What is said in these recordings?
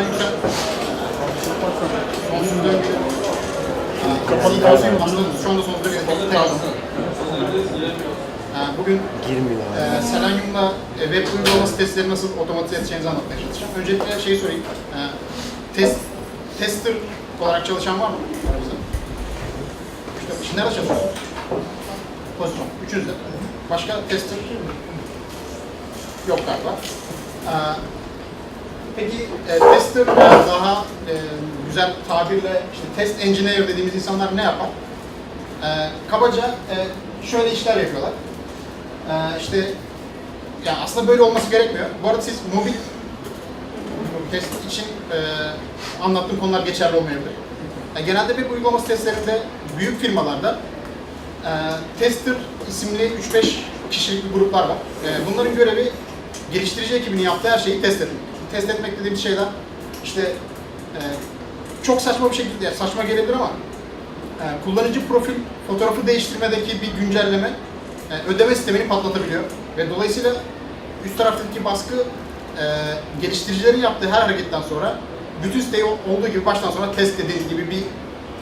Yüksel. Kapalı. Şu anda. Kaldım. Ee, Bugün Girmiyor e, Selenium'la e, web uygulaması testleri nasıl otomatize edeceğinizi anlatmaya çalışacağım. Öncelikle şeyi sorayım. E, test, tester olarak çalışan var mı aramızda? İşte, şimdi nerede çalışıyorsunuz? Pozisyon. Üçünüz de. Başka tester yok galiba. Ee, peki e, tester e, daha e, güzel tabirle işte test engineer dediğimiz insanlar ne yapar? Ee, kabaca e, şöyle işler yapıyorlar. Ee, işte yani aslında böyle olması gerekmiyor. Bu arada siz mobil test için e, anlattığım konular geçerli olmayabilir. E, genelde bir uygulaması testlerinde büyük firmalarda e, tester isimli 3-5 kişilik bir gruplar var. E, bunların görevi geliştirici ekibinin yaptığı her şeyi test etmek. Test etmek dediğimiz şeyler işte e, çok saçma bir şekilde, yani saçma gelebilir ama e, kullanıcı profil fotoğrafı değiştirmedeki bir güncelleme e, ödeme sistemini patlatabiliyor. Ve dolayısıyla üst taraftaki baskı e, geliştiricilerin yaptığı her hareketten sonra bütün siteyi olduğu gibi baştan sona test dediğiniz gibi bir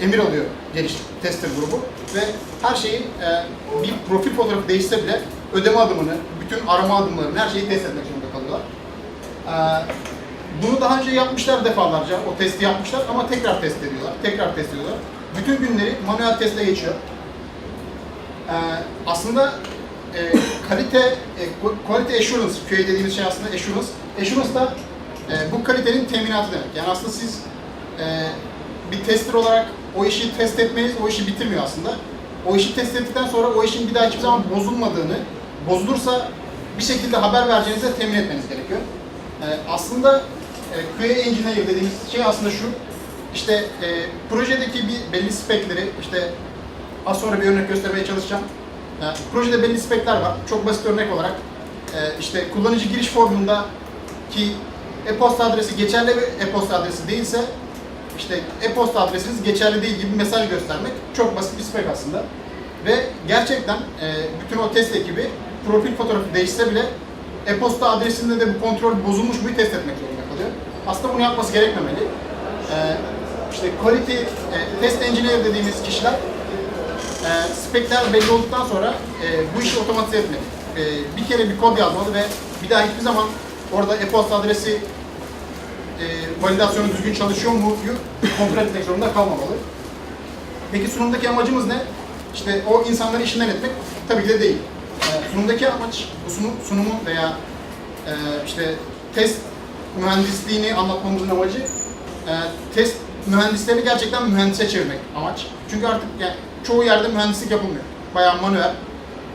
emir alıyor geliş tester grubu ve her şeyi e, bir profil fotoğrafı değişse bile ödeme adımını, bütün arama adımlarını, her şeyi test etmek bunu daha önce yapmışlar defalarca, o testi yapmışlar ama tekrar test ediyorlar, tekrar test ediyorlar. Bütün günleri manuel testle geçiyor. Ee, aslında e, kalite, e, quality assurance, QA dediğimiz şey aslında assurance. Assurance da e, bu kalitenin teminatı demek. Yani aslında siz e, bir tester olarak o işi test etmeniz o işi bitirmiyor aslında. O işi test ettikten sonra o işin bir daha hiçbir zaman bozulmadığını, bozulursa bir şekilde haber vereceğinize temin etmeniz gerekiyor. E, aslında e, QA engineer dediğimiz şey aslında şu, işte e, projedeki bir belli spekleri, işte Az sonra bir örnek göstermeye çalışacağım. Ee, projede belli spekler var. Çok basit örnek olarak e, işte kullanıcı giriş formunda ki e-posta adresi geçerli bir e-posta adresi değilse işte e-posta adresiniz geçerli değil gibi mesaj göstermek çok basit bir spek aslında. Ve gerçekten e, bütün o test ekibi profil fotoğrafı değişse bile e-posta adresinde de bu kontrol bozulmuş mu test etmek zorunda kalıyor. Aslında bunu yapması gerekmemeli. E, işte quality e, test engineer dediğimiz kişiler e, spekler belli olduktan sonra e, bu işi otomatize etmek. E, bir kere bir kod yazmalı ve bir daha hiçbir zaman orada e-posta adresi e, validasyonu düzgün çalışıyor mu kontrol etmek zorunda kalmamalı. Peki sunumdaki amacımız ne? İşte o insanları işinden etmek tabii ki de değil. Sunumdaki amaç bu sunum, sunumu veya e, işte test mühendisliğini anlatmamızın amacı e, test mühendislerini gerçekten mühendise çevirmek amaç. Çünkü artık yani çoğu yerde mühendislik yapılmıyor. Bayağı manuel,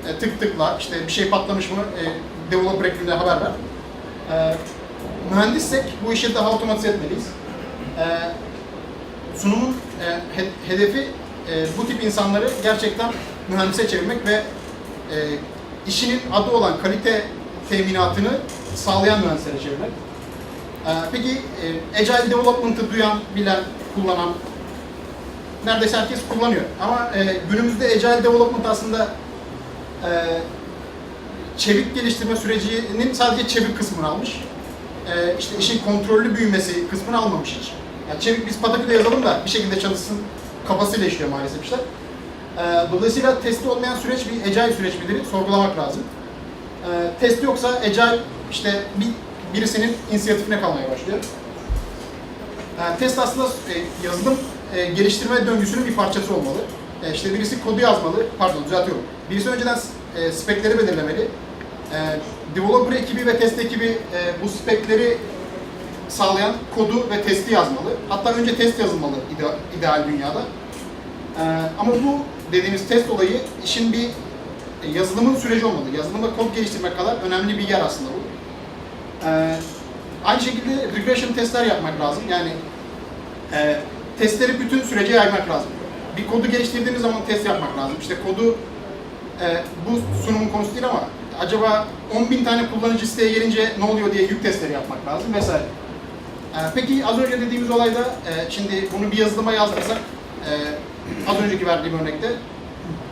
e, tık tıkla, işte bir şey patlamış mı, e, developer ekibine haber ver. E, mühendissek bu işi daha otomatize etmeliyiz. E, sunumun e, he- hedefi e, bu tip insanları gerçekten mühendise çevirmek ve e, işinin adı olan kalite teminatını sağlayan mühendislere çevirmek. Ee, peki e, Agile Development'ı duyan, bilen, kullanan neredeyse herkes kullanıyor. Ama e, günümüzde Agile Development aslında e, çevik geliştirme sürecinin sadece çevik kısmını almış. E, işte işin kontrollü büyümesi kısmını almamış hiç. Yani çevik biz pataküle yazalım da bir şekilde çalışsın kafasıyla işliyor maalesef işler. E, dolayısıyla testi olmayan süreç bir Agile süreç midir? Sorgulamak lazım. E, testi yoksa Agile işte bir birisinin inisiyatifine kalmaya başlıyor. Yani test aslında e, yazılım e, geliştirme döngüsünün bir parçası olmalı. E, işte birisi kodu yazmalı, pardon düzeltiyorum. Birisi önceden e, spekleri belirlemeli. E, developer ekibi ve test ekibi e, bu spekleri sağlayan kodu ve testi yazmalı. Hatta önce test yazılmalı ideal, ideal dünyada. E, ama bu dediğimiz test olayı işin bir e, yazılımın süreci olmalı. Yazılımda kod geliştirmek kadar önemli bir yer aslında bu. Ee, aynı şekilde regression testler yapmak lazım. Yani e, testleri bütün sürece yaymak lazım. Bir kodu geliştirdiğiniz zaman test yapmak lazım. İşte kodu e, bu sunumun konusu değil ama acaba 10.000 tane kullanıcı siteye gelince ne oluyor diye yük testleri yapmak lazım vesaire. E, peki az önce dediğimiz olayda e, şimdi bunu bir yazılıma yazdırsak e, az önceki verdiğim örnekte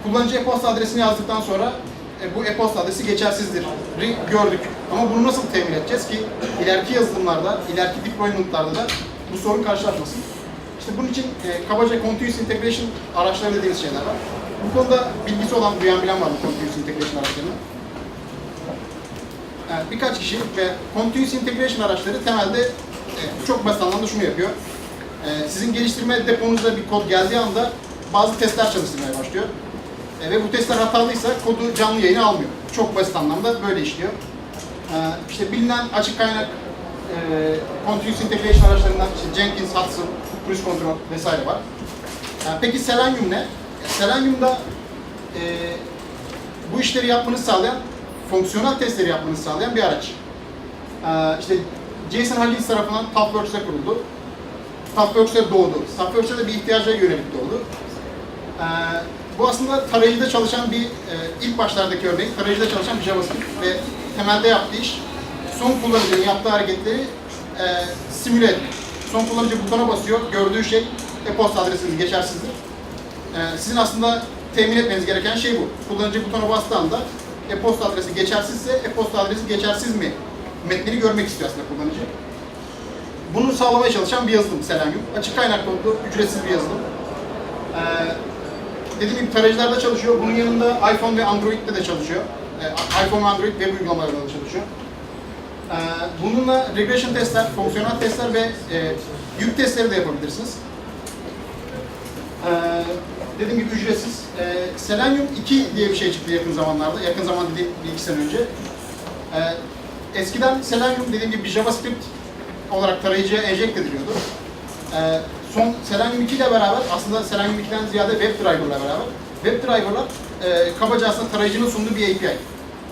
kullanıcı e-posta adresini yazdıktan sonra e, bu e-posta adresi geçersizdir gördük. Ama bunu nasıl temin edeceğiz ki ileriki yazılımlarda, ileriki deployment'larda da bu sorun karşılaşmasın. İşte bunun için e, kabaca Continuous Integration araçları dediğimiz şeyler var. Bu konuda bilgisi olan, duyan bilen var bu Continuous Integration araçlarını. Yani birkaç kişi ve Continuous Integration araçları temelde e, çok basit anlamda şunu yapıyor. E, sizin geliştirme deponuzda bir kod geldiği anda bazı testler çalıştırmaya başlıyor. E, ve bu testler hatalıysa kodu canlı yayına almıyor. Çok basit anlamda böyle işliyor. E, işte bilinen açık kaynak e, Continuous Integration araçlarından işte Jenkins, Hudson, Cruise Control vesaire var. E, peki Selenium ne? E, Selenium'da e, bu işleri yapmanızı sağlayan, fonksiyonel testleri yapmanızı sağlayan bir araç. Ee, işte Jason Halil tarafından TopWorks'e kuruldu. TopWorks'e doğdu. De bir ihtiyaca yönelik doğdu. Ee, bu aslında tarayıcıda çalışan bir, e, ilk başlardaki örneği tarayıcıda çalışan bir JavaScript ve temelde yaptığı iş son kullanıcının yaptığı hareketleri e, simüle etmek. Son kullanıcı butona basıyor, gördüğü şey e-posta adresiniz geçersizdir. Ee, sizin aslında temin etmeniz gereken şey bu. Kullanıcı butona bastığı anda e-posta adresi geçersizse e-posta adresi geçersiz mi metnini görmek istiyor aslında kullanıcı. Bunu sağlamaya çalışan bir yazılım Selenium. Açık kaynak kodlu, ücretsiz bir yazılım. Ee, dediğim gibi tarayıcılarda çalışıyor. Bunun yanında iPhone ve Android'de de çalışıyor. Ee, iPhone ve Android web uygulamalarında da çalışıyor. Ee, bununla regression testler, fonksiyonel testler ve e, yük testleri de yapabilirsiniz. Ee, dediğim gibi ücretsiz. Ee, Selenium 2 diye bir şey çıktı yakın zamanlarda. Yakın zaman dediğim bir iki sene önce. Ee, eskiden Selenium dediğim gibi bir JavaScript olarak tarayıcıya enjekte ediliyordu. Ee, son Selenium 2 ile beraber aslında Selenium 2'den ziyade WebDriver ile beraber WebDriver'lar e, kabaca aslında tarayıcının sunduğu bir API.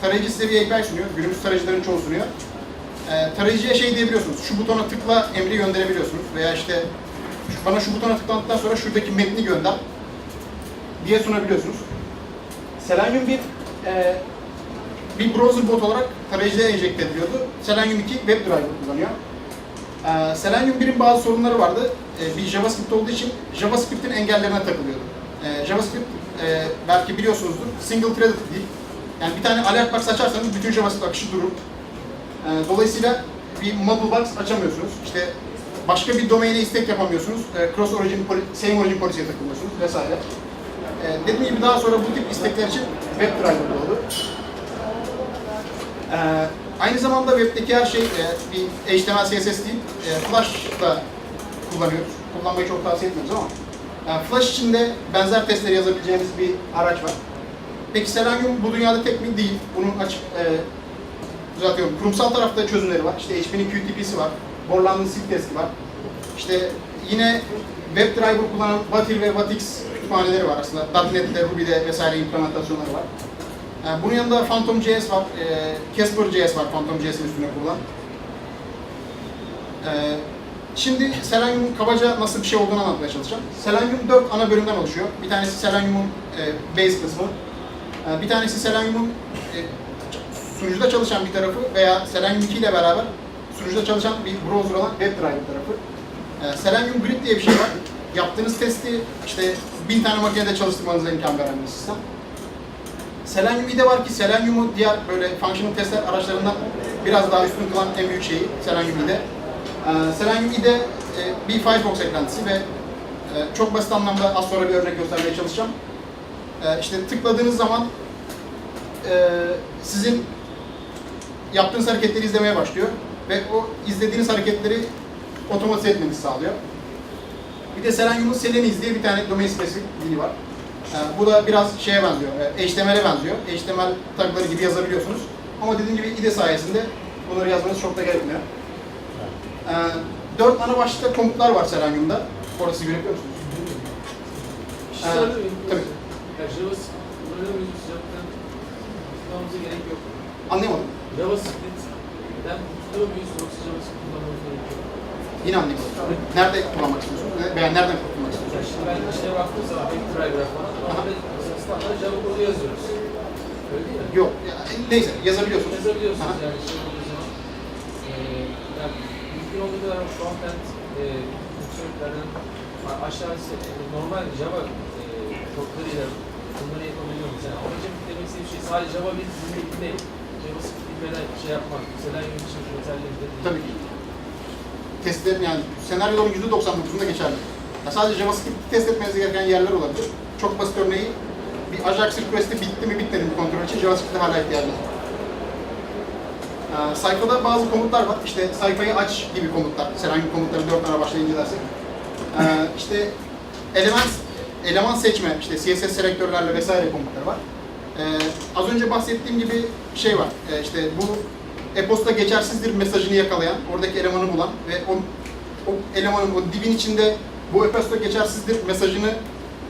Tarayıcı size bir API sunuyor. Günümüz tarayıcıların çoğu sunuyor. Ee, tarayıcıya şey diyebiliyorsunuz. Şu butona tıkla emri gönderebiliyorsunuz. Veya işte bana şu butona tıkladıktan sonra şuradaki metni gönder diye sunabiliyorsunuz. Selenium 1 e, bir browser bot olarak tarayıcıya enjekte ediliyordu. Selenium 2 WebDriver kullanıyor. E, Selenium 1'in bazı sorunları vardı. E, bir JavaScript olduğu için JavaScript'in engellerine takılıyordu. E, JavaScript e, belki biliyorsunuzdur single threaded değil. Yani bir tane alert box açarsanız bütün JavaScript akışı durur. E, dolayısıyla bir model box açamıyorsunuz. İşte başka bir domaine istek yapamıyorsunuz. E, cross origin, same origin policy'ye takılıyorsunuz vesaire. E, dediğim gibi daha sonra bu tip istekler için WebDriver doğdu. E, aynı zamanda webdeki her şey e, bir HTML, CSS değil, e, Flash da kullanıyoruz. Kullanmayı çok tavsiye etmiyoruz ama e, Flash için de benzer testleri yazabileceğimiz bir araç var. Peki Selenium bu dünyada tek mi? Değil. Bunun açık, e, düzeltiyorum. Kurumsal tarafta çözümleri var. İşte HP'nin QTP'si var. Borland'ın silk testi var. İşte yine WebDriver kullanan Vatil ve Vatix kütüphaneleri var aslında. .NET'te, Ruby'de vesaire implementasyonları var. Yani bunun yanında Phantom.js var, e, Casper.js var Phantom.js'in üstüne kurulan. E, şimdi Selenium'un kabaca nasıl bir şey olduğunu anlatmaya çalışacağım. Selenium 4 ana bölümden oluşuyor. Bir tanesi Selenium'un e, base kısmı. E, bir tanesi Selenium'un e, sunucuda çalışan bir tarafı veya Selenium 2 ile beraber sunucuda çalışan bir browser olan WebDriver tarafı. Ee, Selenium Grid diye bir şey var. Yaptığınız testi işte bin tane makinede çalıştırmanıza imkan veren bir sistem. Selenium IDE var ki Selenium'u diğer böyle functional testler araçlarından biraz daha üstün kılan en büyük şeyi Selenium IDE. Ee, Selenium IDE e, bir Firefox eklentisi ve e, çok basit anlamda az sonra bir örnek göstermeye çalışacağım. Ee, işte tıkladığınız zaman e, sizin yaptığınız hareketleri izlemeye başlıyor ve o izlediğiniz hareketleri otomatize etmenizi sağlıyor. Bir de Selenium'un Seleniz diye bir tane domain spesifik var. Ee, bu da biraz şeye benziyor, e, HTML'e benziyor. HTML tagları gibi yazabiliyorsunuz. Ama dediğim gibi IDE sayesinde bunları yazmanız çok da gerekmiyor. Ee, dört ana başlıkta komutlar var Selenium'da. Orası görebiliyor musunuz? Şey miyim? tabii. Tutmamıza gerek yok. Anlayamadım. JavaScript'ten tutuyor muyuz yoksa JavaScript kullanmamız gerekiyor? Yine anlayamadım. Nerede kullanmak istiyorsunuz? Veya nereden kurtulmak istiyorsunuz? şimdi ben işte baktığım zaman WebDriver'a falan normalde standart Java kodu yazıyoruz. Öyle değil mi? Yok. ya, neyse yazabiliyorsunuz. Yazabiliyorsunuz Aha. yani şey olduğu zaman. Ee, yani mümkün olduğu kadar frontend e, fonksiyonlardan aşağısı e, normal Java e, kodlarıyla Bunları yapabiliyor muyuz? Yani amacım demek istediğim şey sadece Java bir dilini değil. JavaScript bilmeden şey yapmak. Mesela yönetici değil. Tabii ki. Testlerin yani senaryoların %99'unda geçerli. Ya sadece JavaScript test etmeniz gereken yerler olabilir. Çok basit örneği bir Ajax request'i bitti mi bitmedi mi kontrol için JavaScript'e hala ihtiyacınız var. Ee, sayfada bazı komutlar var. İşte sayfayı aç gibi komutlar. Herhangi komutları dört tane başlayınca dersek. Ee, işte element eleman seçme, işte CSS selektörlerle vesaire komutları var. Ee, az önce bahsettiğim gibi şey var. Ee, işte bu e-posta geçersizdir mesajını yakalayan, oradaki elemanı bulan ve o, o elemanın o dibin içinde bu e-posta geçersizdir mesajını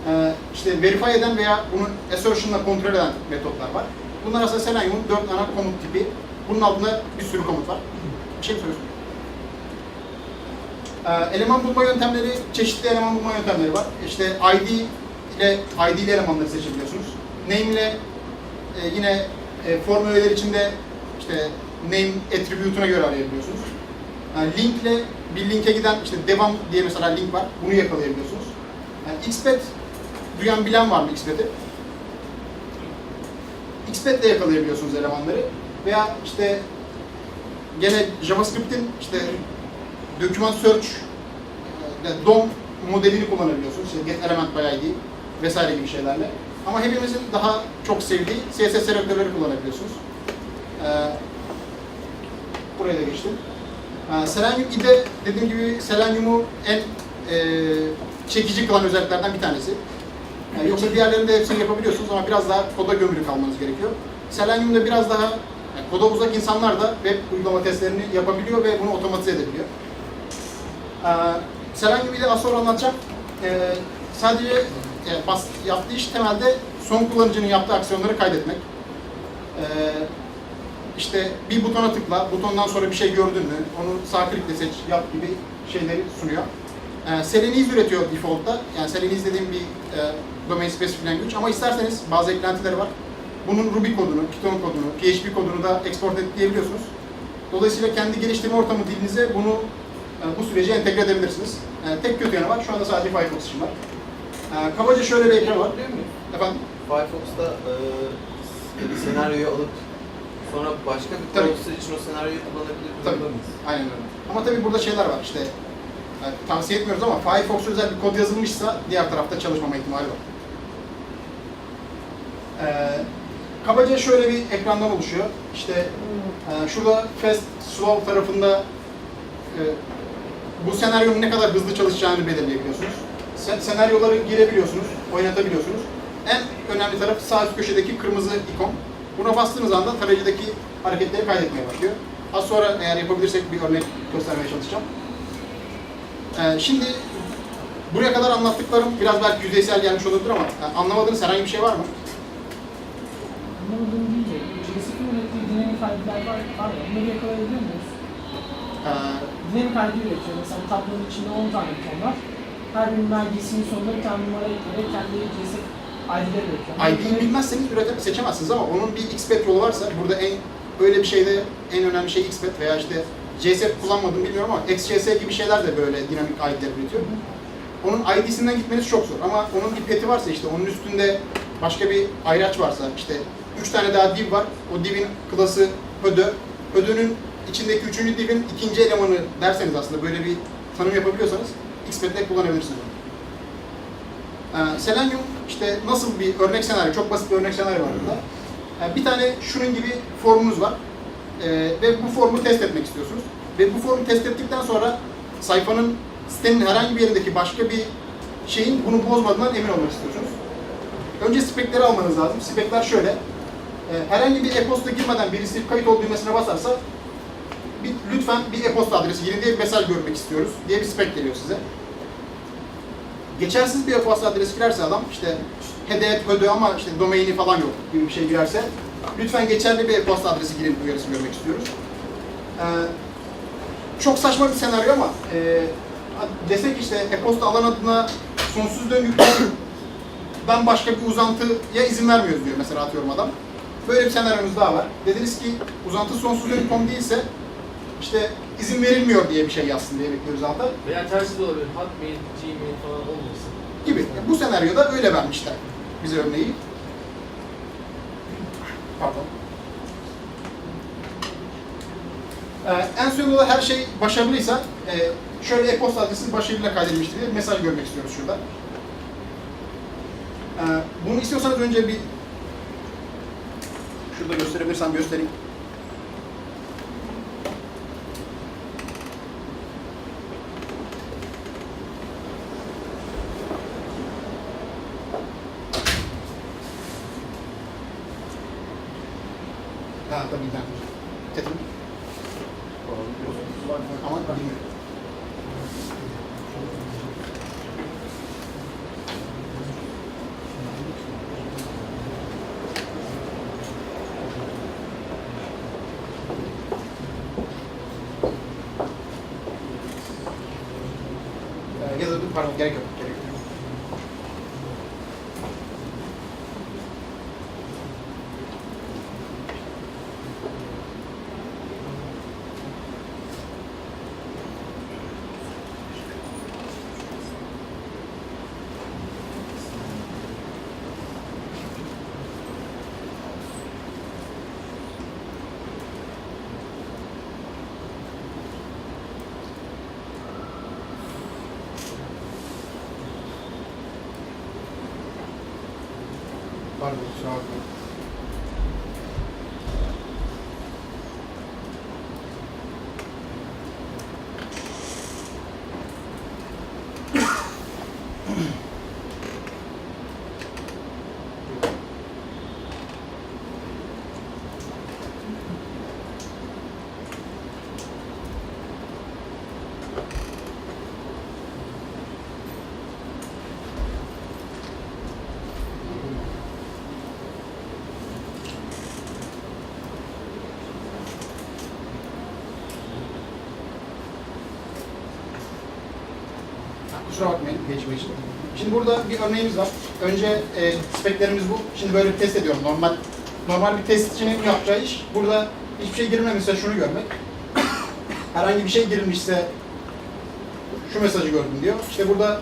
e, işte verify eden veya bunu assertion'la kontrol eden metotlar var. Bunlar aslında Selenium'un dört ana komut tipi. Bunun altında bir sürü komut var. Bir şey mi soruyorsun? Ee, eleman bulma yöntemleri, çeşitli eleman bulma yöntemleri var. İşte ID ile ID ile elemanları seçebiliyorsunuz. Name ile e, yine e, form öğeler içinde işte name attribute'una göre arayabiliyorsunuz. Yani link ile bir linke giden işte devam diye mesela link var. Bunu yakalayabiliyorsunuz. Yani xpet duyan bilen var mı xpet'i? xpet ile yakalayabiliyorsunuz elemanları. Veya işte gene JavaScript'in işte document search e, yani DOM modelini kullanabiliyorsunuz. İşte get element by ID vesaire gibi şeylerle. Ama hepimizin daha çok sevdiği CSS selektörleri kullanabiliyorsunuz. Ee, buraya da geçtim. Ee, Selenium IDE dediğim gibi Selenium'u en e, çekici kılan özelliklerden bir tanesi. Yani yoksa diğerlerinde hepsini yapabiliyorsunuz ama biraz daha koda gömülü kalmanız gerekiyor. Selenium'da biraz daha yani koda uzak insanlar da web uygulama testlerini yapabiliyor ve bunu otomatize edebiliyor. Ee, Selenium ile az sonra anlatacağım. Ee, sadece e, bas, yaptığı iş temelde son kullanıcının yaptığı aksiyonları kaydetmek. Ee, işte bir butona tıkla, butondan sonra bir şey gördün mü, onu sağ klikle seç, yap gibi şeyleri sunuyor. Ee, Selenize üretiyor default'ta. Yani Selenize dediğim bir e, domain specific language ama isterseniz bazı eklentileri var. Bunun Ruby kodunu, Python kodunu, PHP kodunu da export ekleyebiliyorsunuz. Dolayısıyla kendi geliştirme ortamı dilinize bunu e, bu sürece entegre edebilirsiniz. E, tek kötü yanı var, şu anda sadece Firefox için var. E, kabaca şöyle bir ekran var. Değil mi? Efendim? Firefox'ta e, senaryoyu alıp sonra başka bir Tabii. için o senaryoyu kullanabilir Tabii. durumda mıyız? Aynen öyle. Ama tabii burada şeyler var işte. e, tavsiye etmiyoruz ama Firefox özel bir kod yazılmışsa diğer tarafta çalışmama ihtimali var. E, kabaca şöyle bir ekrandan oluşuyor. İşte e, şurada fast, slow tarafında e, bu senaryonun ne kadar hızlı çalışacağını belirleyebiliyorsunuz. Sen, senaryoları girebiliyorsunuz, oynatabiliyorsunuz. En önemli taraf sağ üst köşedeki kırmızı ikon. Buna bastığınız anda tarayıcıdaki hareketleri kaydetmeye başlıyor. Az sonra eğer yapabilirsek bir örnek göstermeye çalışacağım. Ee, şimdi buraya kadar anlattıklarım biraz belki yüzeysel gelmiş olabilir ama yani anlamadığınız herhangi bir şey var mı? Anlamadığım deyince, JavaScript'in ürettiği dinamik ID'ler var, var ya, bunları yakalayabiliyor muyuz? Ee, Dinamik ID üretiyor. Mesela tablonun içinde 10 tane buton var. Her birinin ID'sinin sonuna bir tane numara ekleyerek kendi üretiyor. ID'yi bilmezseniz üretim seçemezsiniz ama onun bir XPath yolu varsa burada en öyle bir şeyde en önemli şey XPath veya işte JSF kullanmadım bilmiyorum ama XJS gibi şeyler de böyle dinamik ID'ler üretiyor. Onun ID'sinden gitmeniz çok zor ama onun bir peti varsa işte onun üstünde başka bir ayraç varsa işte üç tane daha div var. O divin klası hödö. Hödö'nün içindeki üçüncü divin ikinci elemanı derseniz aslında böyle bir tanım yapabiliyorsanız XPath'le kullanabilirsiniz. Ee, Selenium işte nasıl bir örnek senaryo, çok basit bir örnek senaryo var burada. Ee, bir tane şunun gibi formunuz var Ee, ve bu formu test etmek istiyorsunuz. Ve bu formu test ettikten sonra sayfanın, sitenin herhangi bir yerindeki başka bir şeyin bunu bozmadığından emin olmak istiyorsunuz. Önce spekleri almanız lazım. Spekler şöyle. Ee, herhangi bir e-posta girmeden birisi kayıt ol düğmesine basarsa bir, lütfen bir e-posta adresi girin diye bir mesaj görmek istiyoruz diye bir spek geliyor size geçersiz bir e-posta adresi girerse adam işte hedet, hödö ama işte domaini falan yok gibi bir şey girerse lütfen geçerli bir e-posta adresi girin uyarısı görmek istiyoruz. Ee, çok saçma bir senaryo ama e, desek işte e-posta alan adına sonsuz döngüden başka bir uzantıya izin vermiyoruz diyor mesela atıyorum adam. Böyle bir senaryomuz daha var. Dediniz ki uzantı sonsuz döngü.com değilse işte izin verilmiyor diye bir şey yazsın diye bekliyoruz alta. Veya tersi de olabilir. Hotmail, Gmail falan olmasın gibi. Yani bu senaryoda öyle vermişler bize örneği. Pardon. Ee, en sonunda her şey başarılıysa e, şöyle e-posta adresiniz başarıyla kaydedilmiştir diye mesaj görmek istiyoruz şurada. Ee, bunu istiyorsanız önce bir şurada gösterebilirsem göstereyim. Ee, ya da pardon gerek yok. Gerek yok. Pardon kusura bakmayın. Ha, Kusura bakmayın geçme için. Şimdi burada bir örneğimiz var. Önce e, speklerimiz bu. Şimdi böyle bir test ediyorum. Normal normal bir testçinin yapacağı iş burada hiçbir şey girmemişse şunu görmek. Herhangi bir şey girilmişse şu mesajı gördüm diyor. İşte burada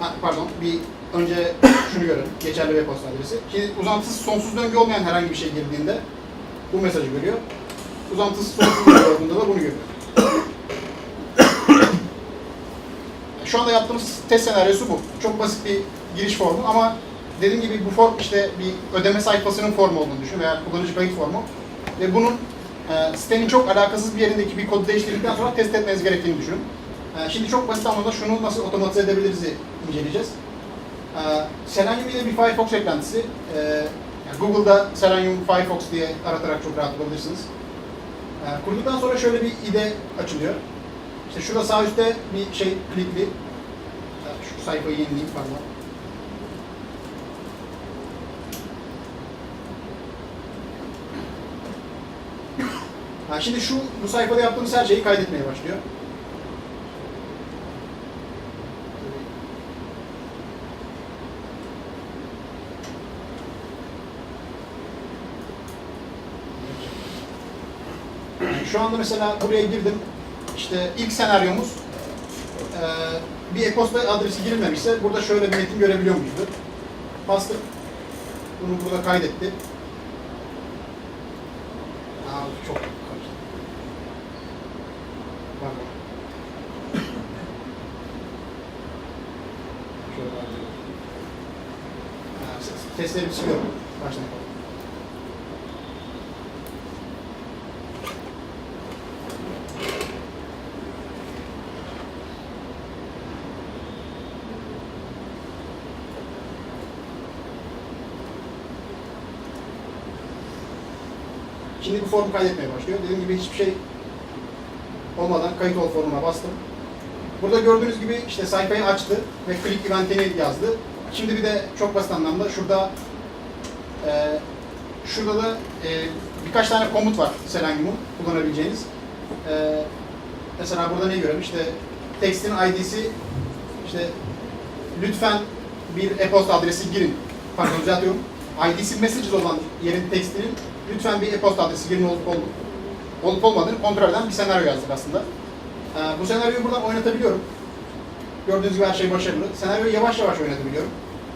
ha, pardon bir önce şunu görelim. Geçerli web posta adresi. Şimdi uzantısız sonsuz döngü olmayan herhangi bir şey girdiğinde bu mesajı görüyor. Uzantısız sonsuz döngü olduğunda da bunu görüyor. Şu anda yaptığımız test senaryosu bu. Çok basit bir giriş formu ama dediğim gibi bu form işte bir ödeme sayfasının formu olduğunu düşün veya kullanıcı kayıt formu. Ve bunun e, sitenin çok alakasız bir yerindeki bir kodu değiştirdikten sonra test etmeniz gerektiğini düşünün. E, şimdi çok basit anlamda şunu nasıl otomatize edebiliriz inceleyeceğiz. E, Selenium ile bir Firefox eklentisi. E, yani Google'da Selenium Firefox diye aratarak çok rahat bulabilirsiniz. E, kurduktan sonra şöyle bir ide açılıyor. İşte şurada sağ üstte bir şey klikli. Şu sayfayı yenileyim pardon. Ha, şimdi şu bu sayfada yaptığımız her şeyi kaydetmeye başlıyor. Şu anda mesela buraya girdim. İşte ilk senaryomuz eee, bir e-posta adresi girilmemişse burada şöyle bir metin görebiliyor muyuzdu? Bastık. Bunu burada kaydetti. Aa, çok. Pardon. Şöyle Testleri siliyorum. Baştan. Şimdi bu formu kaydetmeye başlıyor. Dediğim gibi hiçbir şey olmadan kayıt ol formuna bastım. Burada gördüğünüz gibi işte sayfayı açtı ve click eventini yazdı. Şimdi bir de çok basit anlamda şurada e, şurada da e, birkaç tane komut var Selenium'un kullanabileceğiniz. E, mesela burada ne görelim? İşte tekstin ID'si işte lütfen bir e-posta adresi girin. Pardon düzeltiyorum. ID'si messages olan yerin tekstinin lütfen bir e-posta adresi girin olup, olup, olup olmadığını kontrol eden bir senaryo yazdık aslında. Ee, bu senaryoyu buradan oynatabiliyorum. Gördüğünüz gibi her şey başarılı. Senaryoyu yavaş yavaş oynatabiliyorum.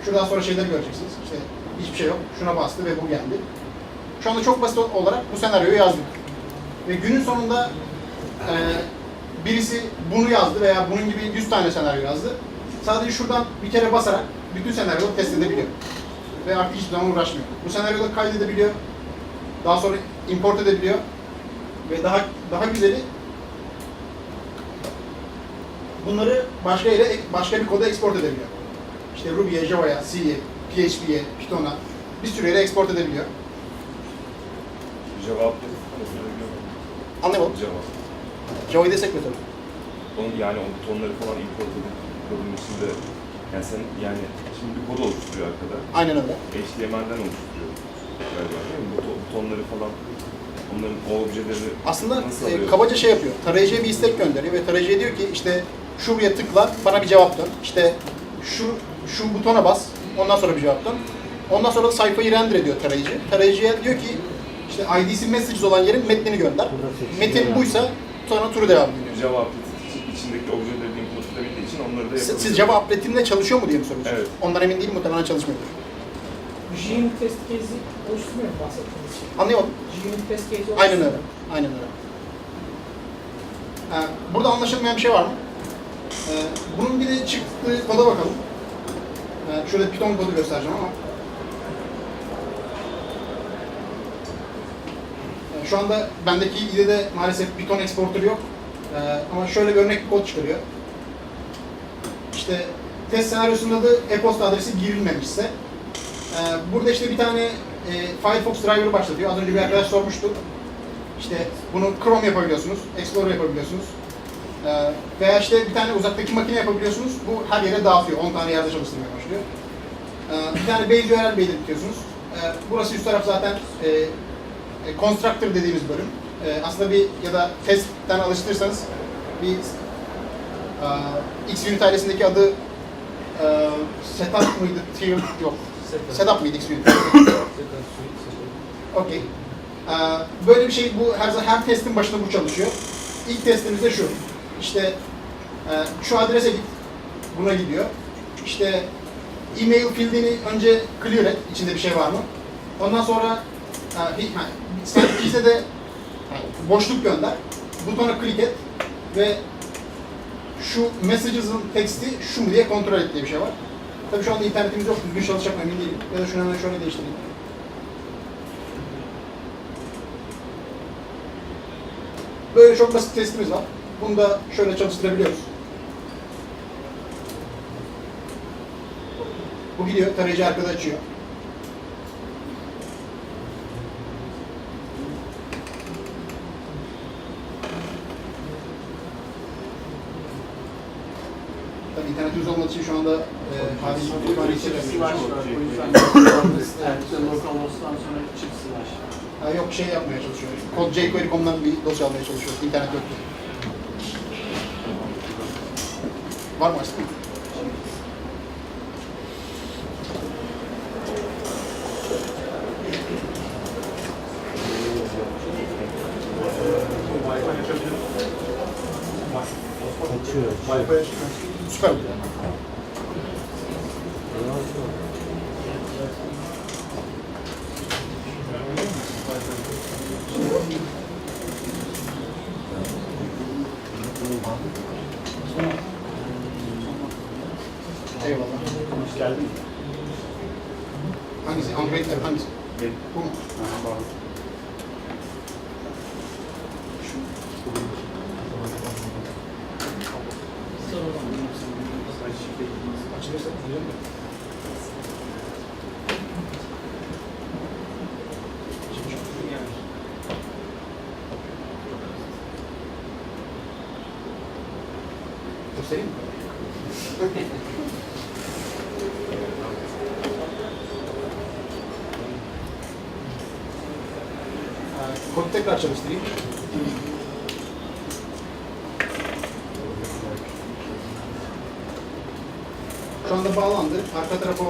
Şuradan sonra şeyleri göreceksiniz. İşte hiçbir şey yok. Şuna bastı ve bu geldi. Şu anda çok basit olarak bu senaryoyu yazdık. Ve günün sonunda e, birisi bunu yazdı veya bunun gibi 100 tane senaryo yazdı. Sadece şuradan bir kere basarak bütün senaryoları test edebiliyor. Ve artık hiçbir zaman uğraşmıyor. Bu senaryoları kaydedebiliyor. Daha sonra import edebiliyor. Ve daha daha güzeli bunları başka yere, başka bir koda export edebiliyor. İşte Ruby'ye, Java'ya, C'ye, PHP'ye, Python'a bir sürü yere export edebiliyor. Cevap Anlayamadım. Cevap. Java'yı destekliyor tabii. Onun yani o butonları falan import edip kodun içinde yani sen yani şimdi bir kod oluşturuyor arkada. Aynen öyle. HTML'den oluşturuyor galiba değil mi? Buton, butonları falan onların o objeleri Aslında nasıl e, alıyor? kabaca şey yapıyor. Tarayıcıya bir istek gönderiyor ve tarayıcıya diyor ki işte şuraya tıkla bana bir cevap dön. İşte şu şu butona bas ondan sonra bir cevap dön. Ondan sonra da sayfayı render ediyor tarayıcı. Tarayıcıya diyor ki işte IDC messages olan yerin metnini gönder. Metin buysa sonra turu devam ediyor. Java içindeki objeleri import edebildiği için onları da Siz, yapabiliyor. siz Java appletinde çalışıyor mu diye mi soruyorsunuz? Evet. Ondan emin değilim muhtemelen çalışmıyordur. Unit test case'i oluşturmuyor mu bahsettiğiniz şey? Anlayamadım. Unit test case'i Aynen oluşturmuyor. öyle. Aynen öyle. Ee, burada anlaşılmayan bir şey var mı? Ee, bunun bir de çıktığı koda bakalım. Ee, şöyle Python kodu göstereceğim ama. Ee, şu anda bendeki IDE'de maalesef Python exporter yok. Ee, ama şöyle bir örnek bir kod çıkarıyor. İşte test senaryosunda da e-posta adresi girilmemişse burada işte bir tane e, Firefox driver'ı başlatıyor. Az önce bir arkadaş sormuştu. İşte bunu Chrome yapabiliyorsunuz, Explorer yapabiliyorsunuz. Ee, veya işte bir tane uzaktaki makine yapabiliyorsunuz. Bu her yere dağıtıyor. 10 tane yerde çalıştırmaya başlıyor. Ee, bir tane base URL belirtiyorsunuz. Ee, burası üst taraf zaten e, e, constructor dediğimiz bölüm. Ee, aslında bir ya da testten alıştırırsanız bir e, Xunit ailesindeki adı setup mıydı? Tier yok. Setup. Mıydı. Okey. Ee, böyle bir şey bu her her testin başında bu çalışıyor. İlk testimiz de şu. İşte e, şu adrese git. Buna gidiyor. İşte e-mail field'ini önce clear et. içinde bir şey var mı? Ondan sonra e, bize de boşluk gönder. Butona click et ve şu messages'ın teksti şu mu diye kontrol et diye bir şey var. Tabii şu anda internetimiz yok. Düzgün çalışacak mı emin değilim. Ya da şunu hemen şöyle değiştireyim. Böyle çok basit testimiz var. Bunu da şöyle çalıştırabiliyoruz. Bu gidiyor, tarayıcı arkada açıyor. Tabii internetimiz olmadığı için şu anda e, harici bir kütüphane Slash içi var. O yüzden sonra slash. Ha, yok şey yapmaya çalışıyor. Kod jQuery.com'dan bir dosya almaya çalışıyor. İnternet yok. Var mı açtın? Süper చేసే తీయండి Sim. Quanto tempo Şu bağlandı. Arka tarafa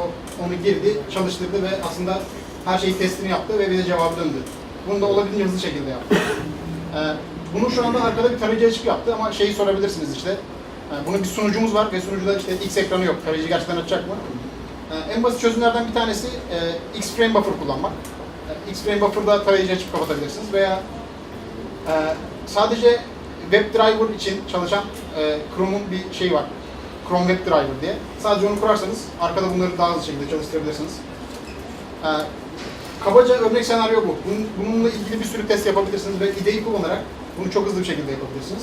onu girdi, çalıştırdı ve aslında her şeyi testini yaptı ve bize cevabı döndü. Bunu da olabildiğince hızlı şekilde yaptı. Ee, bunu şu anda arkada bir tarayıcı açık yaptı ama şeyi sorabilirsiniz işte. Ee, bunun bir sunucumuz var ve sunucuda işte X ekranı yok. Tarayıcı gerçekten açacak mı? Ee, en basit çözümlerden bir tanesi e, X frame buffer kullanmak. E, X-Frame Buffer'da tarayıcı açıp kapatabilirsiniz veya e, sadece WebDriver için çalışan e, Chrome'un bir şeyi var. Chrome WebDriver diye. Sadece onu kurarsanız arkada bunları daha hızlı şekilde çalıştırabilirsiniz. E, kabaca örnek senaryo bu. Bunun, bununla ilgili bir sürü test yapabilirsiniz ve ideyi kullanarak bunu çok hızlı bir şekilde yapabilirsiniz.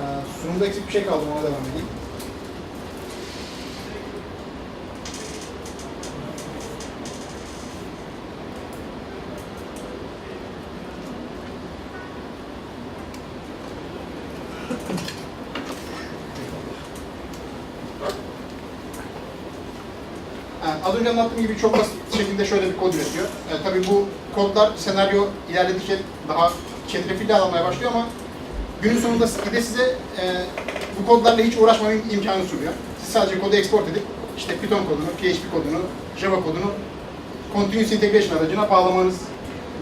E, sunumda eksik bir şey kaldı ona devam edeyim. Önce anlattığım gibi çok basit şekilde şöyle bir kod üretiyor. E, tabii bu kodlar senaryo ilerledikçe daha çetrefilli almaya başlıyor ama günün sonunda de size e, bu kodlarla hiç uğraşmanın imkanı sunuyor. Siz sadece kodu export edip işte Python kodunu, PHP kodunu, Java kodunu Continuous Integration aracına bağlamanız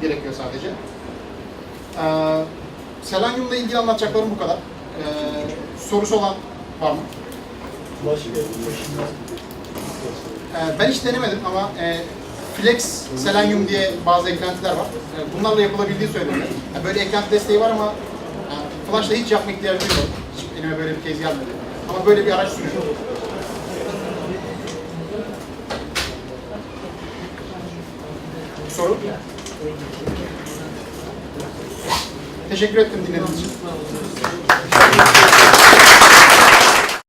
gerekiyor sadece. E, Selenium'la ilgili anlatacaklarım bu kadar. E, sorusu olan var mı? Ee, Ben hiç denemedim ama e, Flex Selenium diye bazı eklentiler var. E, Bunlarla yapılabildiği söyleniyor. Yani böyle eklenti desteği var ama e, Flash'la hiç yapma ihtiyacı duymadım. Hiç elime böyle bir case gelmedi. Ama böyle bir araç sunuyor. Soru? Teşekkür ettim dinlediğiniz için.